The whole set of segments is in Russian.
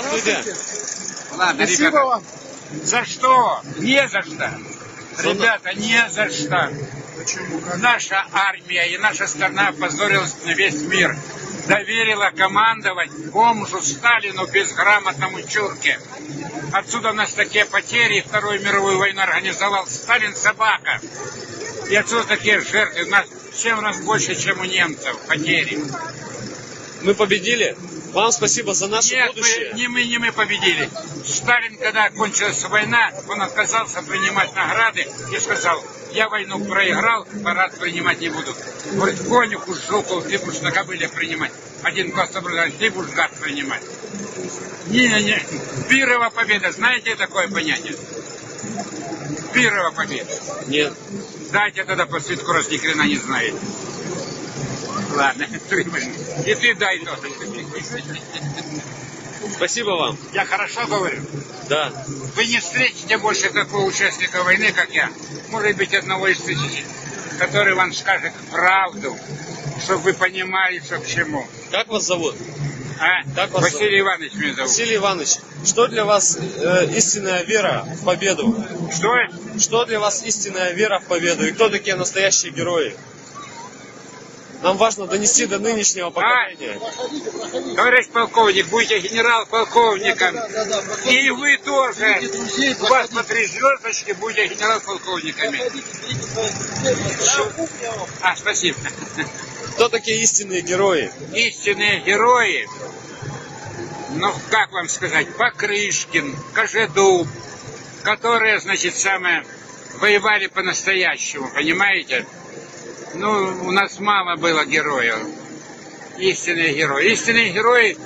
Здравствуйте. Ладно, Спасибо ребята, вам. за что? Не за что. Ребята, не за что. Почему? Наша армия и наша страна опозорилась на весь мир. Доверила командовать бомжу Сталину безграмотному чурке. Отсюда у нас такие потери. Вторую мировую войну организовал Сталин собака. И отсюда такие жертвы. У нас в 7 раз больше, чем у немцев потери. Мы победили. Вам спасибо за наше Нет, будущее. мы, не мы, не мы победили. Сталин, когда кончилась война, он отказался принимать награды и сказал, я войну проиграл, парад принимать не буду. Говорит, конюху, жуку, ты будешь на кобыле принимать. Один класс образования, ты будешь гад принимать. Не-не-не, пирова победа, знаете такое понятие? Пирова победа. Нет. Дайте тогда по свитку, раз ни хрена не знаете. Ладно, и ты дай тоже. Спасибо вам. Я хорошо говорю? Да. Вы не встретите больше такого участника войны, как я. Может быть, одного из тысячи, который вам скажет правду, чтобы вы понимали, что к чему. Как вас зовут? А? Как вас Василий Иванович меня зовут. Василий Иванович, что для вас э, истинная вера в победу? Что? Что для вас истинная вера в победу? И кто такие настоящие герои? Нам важно донести до нынешнего поколения. Товарищ полковник, будете генерал-полковником. И вы тоже. У вас по три звездочки, будете генерал-полковниками. А, спасибо. Кто такие истинные герои? истинные герои, ну, как вам сказать, Покрышкин, Кожедуб, которые, значит, самое, воевали по-настоящему, понимаете? Ну, у нас мало было героев, истинные герои. Истинные герои,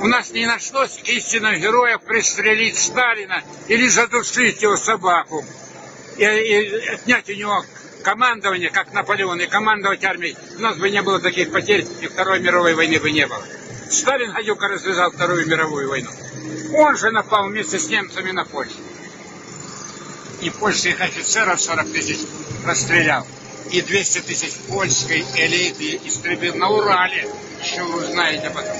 у нас не нашлось истинных героев пристрелить Сталина или задушить его собаку и, и отнять у него командование, как Наполеон, и командовать армией. У нас бы не было таких потерь, и Второй мировой войны бы не было. Сталин, гадюка, развязал Вторую мировую войну. Он же напал вместе с немцами на Польшу. И польских офицеров 40 тысяч расстрелял. И 200 тысяч польской элиты истребил на Урале. Что вы знаете об этом?